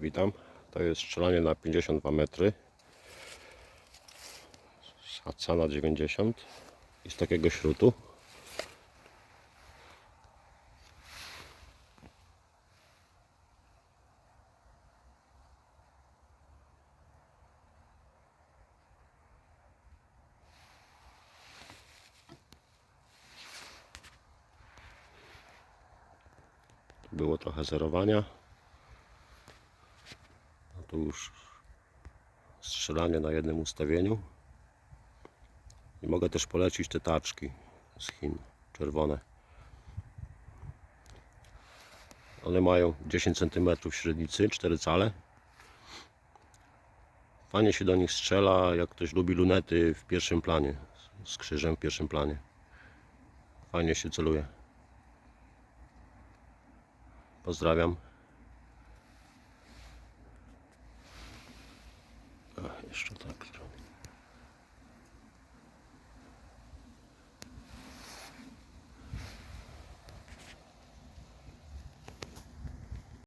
Witam. To jest strzelanie na 52 metry. Szaca na 90 i z takiego śrutu. Było trochę zerowania. Tu już strzelanie na jednym ustawieniu. I mogę też polecić te taczki z Chin, czerwone. One mają 10 cm średnicy, 4 cale. Fajnie się do nich strzela, jak ktoś lubi lunety w pierwszym planie, z krzyżem w pierwszym planie. Fajnie się celuje. Pozdrawiam. що так.